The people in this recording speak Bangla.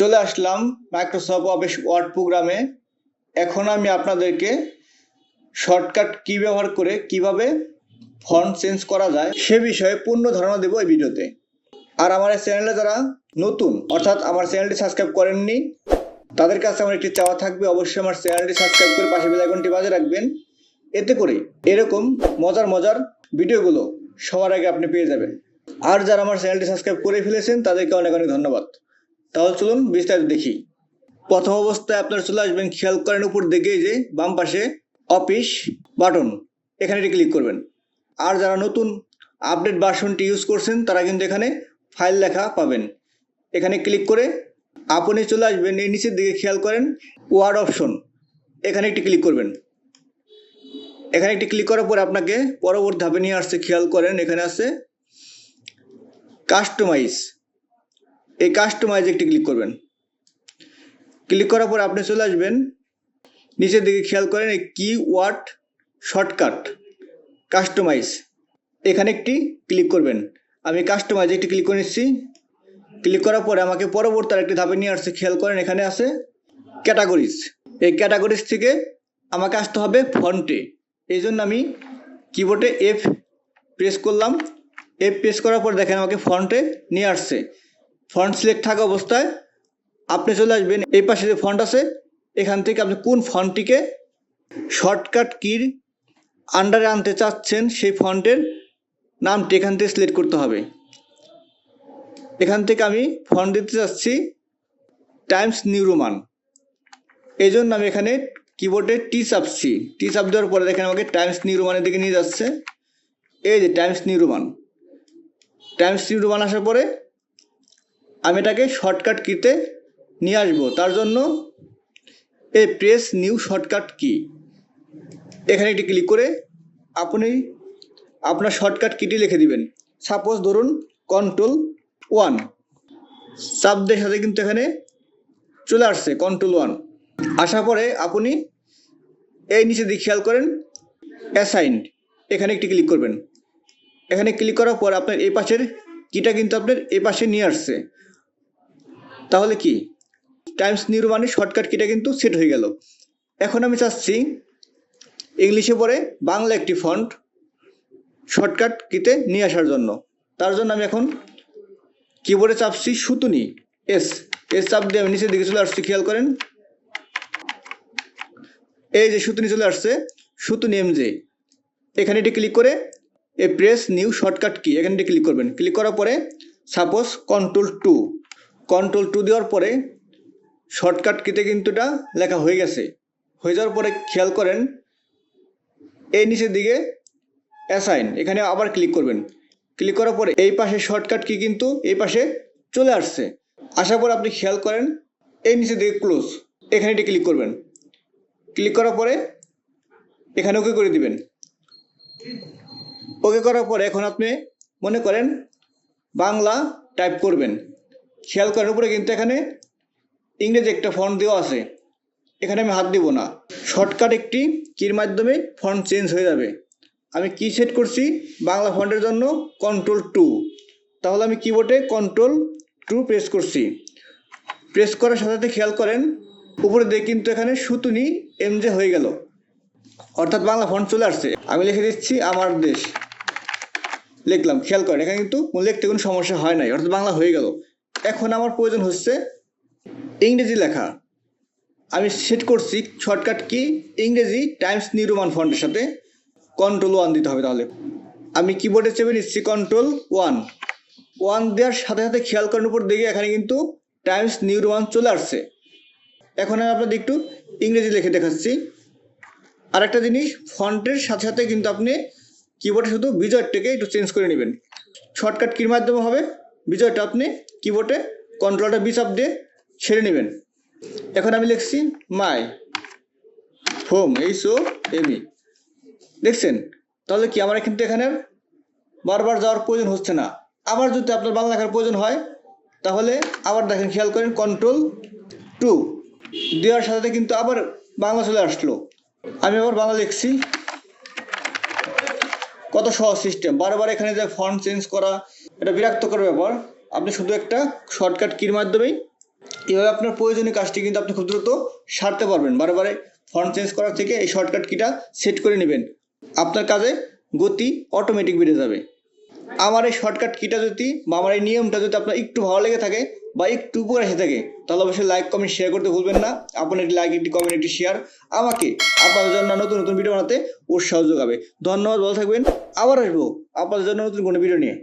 চলে আসলাম মাইক্রোসফট অফিস ওয়ার্ড প্রোগ্রামে এখন আমি আপনাদেরকে শর্টকাট কি ব্যবহার করে, কীভাবে ফন্ট চেঞ্জ করা যায়, সে বিষয়ে পূর্ণ ধারণা দেবো এই ভিডিওতে। আর আমার এই চ্যানেলে যারা নতুন, অর্থাৎ আমার চ্যানেলটি সাবস্ক্রাইব করেননি, তাদের কাছে আমার একটি চাওয়া থাকবে, অবশ্যই আমার চ্যানেলটি সাবস্ক্রাইব করে পাশে বেল আইকনটি বাজে রাখবেন। এতে করে এরকম মজার মজার ভিডিওগুলো সবার আগে আপনি পেয়ে যাবেন। আর যারা আমার চ্যানেলটি সাবস্ক্রাইব করে ফেলেছেন, তাদেরকে অনেক অনেক ধন্যবাদ। তাহলে চলুন বিস্তারিত দেখি। প্রথম অবস্থায় আপনারা চলে আসবেন খেয়াল করেন উপর এই যে বাম পাশে অফিস বাটন। এখানে এটি ক্লিক করবেন। আর যারা নতুন আপডেট ভার্সনটি ইউজ করছেন, তারা কিন্তু এখানে ফাইল লেখা পাবেন। এখানে ক্লিক করে আপনি চলে আসবেন, এই নিচের দিকে খেয়াল করেন ওয়ার্ড অপশন এখানে একটি ক্লিক করবেন। এখানে একটি ক্লিক করার পর আপনাকে পরবর্তী ধাপে নিয়ে আসছে, খেয়াল করেন, এখানে আছে কাস্টমাইজ এই কাস্টমাইজ একটি ক্লিক করবেন। ক্লিক করার পর আপনি চলে আসবেন। নিচের দিকে খেয়াল করেন, এই কি ওয়ার্ড শর্টকাট কাস্টমাইজ এখানে একটি ক্লিক করবেন। আমি কাস্টমাইজ একটি ক্লিক করে নিচ্ছি। ক্লিক করার পরে আমাকে পরবর্তী আরেকটি ধাপে নিয়ে আসছে, খেয়াল করেন এখানে আছে ক্যাটাগরিজ এই ক্যাটাগরিজ থেকে আমাকে আসতে হবে ফন্টে এই জন্য আমি কিবোর্ডে এফ প্রেস করলাম। এফ প্রেস করার পর দেখেন আমাকে ফন্টে নিয়ে আসছে। ফন্ট সিলেক্ট থাকা অবস্থায় আপনি চলে আসবেন, এই পাশে যে ফন্ট আছে, এখান থেকে আপনি কোন ফন্টটিকে শর্টকাট কির আন্ডারে আনতে চাচ্ছেন, সেই ফন্টের নামটি এখান থেকে সিলেক্ট করতে হবে। এখান থেকে আমি ফন্ট দিতে চাচ্ছি টাইমস নিউ রোমান এই জন্য আমি এখানে কিবোর্ডে টি চাপছি। টি চাপ দেওয়ার পরে দেখেন আমাকে টাইমস নিউ রোমানের দিকে নিয়ে যাচ্ছে। এই যে Times New Roman Times New Roman আসার পরে আমি এটাকে শর্টকাট কিতে নিয়ে আসব। তার জন্য এই প্রেস নিউ শর্টকাট কি এখানে একটি ক্লিক করে আপনি আপনার শর্টকাট কিটি লিখে দিবেন। সাপোজ ধরুন কন্ট্রোল ওয়ান শব্দের সাথে কিন্তু এখানে চলে আসছে কন্ট্রোল ওয়ান আসার পরে আপনি এই নিচে দিকে খেয়াল করেন অ্যাসাইন্ড এখানে একটি ক্লিক করবেন। এখানে ক্লিক করার পর আপনার এই পাশের কিটা কিন্তু আপনার এই পাশে নিয়ে আসছে। তাহলে কি? টাইমস নিউ মানে শর্টকাট কিটা কিন্তু সেট হয়ে গেল। এখন আমি চাচ্ছি ইংলিশে পরে বাংলা একটি ফন্ট শর্টকাট কিতে নিয়ে আসার জন্য। তার জন্য আমি এখন কিবোর্ডে চাপছি সুতুনি এস এস চাপ দিয়ে আমি নিচের দিকে চলে আসছি, খেয়াল করেন। এই যে সুতুনি চলে আসছে, সুতুনি এম জে এখানে এটি ক্লিক করে এ প্রেস নিউ শর্টকাট কি এখানে এটি ক্লিক করবেন। ক্লিক করার পরে suppose control two control two দেওয়ার পরে শর্টকাট কিতে কিন্তু এটা লেখা হয়ে গেছে। হয়ে যাওয়ার পরে খেয়াল করেন, এই নিচের দিকে অ্যাসাইন এখানে আবার ক্লিক করবেন। ক্লিক করার পরে এই পাশে শর্টকাট কি কিন্তু এই পাশে চলে আসছে। আসার পর আপনি খেয়াল করেন, এই নিচে দিকে ক্লোজ এখানে এটি ক্লিক করবেন। ক্লিক করার পরে এখানে ওকে করে দিবেন। ওকে করার পরে এখন আপনি মনে করেন বাংলা টাইপ করবেন। খেয়াল করার উপরে কিন্তু এখানে ইংরেজি একটা ফন্ট দেওয়া আছে। এখানে আমি হাত দিব না। শর্টকাট একটি কির মাধ্যমে ফন্ট চেঞ্জ হয়ে যাবে। আমি কি সেট করছি বাংলা ফন্টের জন্য কন্ট্রোল টু তাহলে আমি কিবোর্ডে কন্ট্রোল টু প্রেস করছি। প্রেস করার সাথে সাথে খেয়াল করেন, উপরে দিয়ে কিন্তু এখানে সুতুনি এমজে হয়ে গেল। অর্থাৎ বাংলা ফন্ট চলে আসছে। আমি লিখে দিচ্ছি আমার দেশ। লিখলাম, খেয়াল করেন, এখানে কিন্তু লিখতে কোনো সমস্যা হয় নাই। অর্থাৎ বাংলা হয়ে গেল। এখন আমার প্রয়োজন হচ্ছে ইংরেজি লেখা। আমি সেট করছি শর্টকাট কি ইংরেজি টাইমস নিউ রোমান ফন্টের সাথে কন্ট্রোল ওয়ান দিতে হবে তাহলে। আমি কিবোর্ডে চেপে নিচ্ছি কন্ট্রোল ওয়ান ওয়ান দেওয়ার সাথে সাথে খেয়াল করার উপর দেখে এখানে কিন্তু টাইমস নিউ রোমান চলে আসছে। এখন আমি আপনাদের একটু ইংরেজি লিখে দেখাচ্ছি। আর একটা জিনিস ফন্টের সাথে সাথে কিন্তু আপনি কিবোর্ডে শুধু বিজয়টাকে একটু চেঞ্জ করে নেবেন। শর্টকাট কির মাধ্যমে হবে, বিজয়টা আপনি কিবোর্ডে কন্ট্রোলটা বিচাপ দিয়ে ছেড়ে নেবেন। এখন আমি লিখছি my home H O M E দেখছেন? তাহলে কি আমার কিন্তু এখানে বারবার যাওয়ার প্রয়োজন হচ্ছে না। আবার যদি আপনার বাংলা লেখার প্রয়োজন হয়, তাহলে আবার দেখেন, খেয়াল করেন কন্ট্রোল টু দেওয়ার সাথে সাথে কিন্তু আবার বাংলা চলে আসলো। আমি আবার বাংলা লিখছি। কত সহজ সিস্টেম বারবার এখানে যে ফন্ট চেঞ্জ করা, এটা বিরক্তকর ব্যাপার। আপনি শুধু একটা শর্টকাট কির মাধ্যমেই এভাবে আপনার প্রয়োজনীয় কাজটি কিন্তু আপনি খুব দ্রুত সারতে পারবেন। বারে ফন্ট চেঞ্জ করার থেকে এই শর্টকাট কিটা সেট করে নেবেন। আপনার কাজে গতি অটোমেটিক বেড়ে যাবে। আমার এই শর্টকাট কিটা যদি বা আমার এই নিয়মটা যদি আপনার একটু ভালো লেগে থাকে বা একটু উপকার এসে থাকে, তাহলে অবশ্যই লাইক কমেন্ট শেয়ার করতে ভুলবেন না। আপনার একটি লাইক একটি কমেন্ট একটি শেয়ার আমাকে আপনাদের জন্য নতুন নতুন ভিডিও বানাতে উৎসাহ যোগাবে। ধন্যবাদ, ভালো থাকবেন। আবার আসব আপনাদের জন্য নতুন কোনো ভিডিও নিয়ে।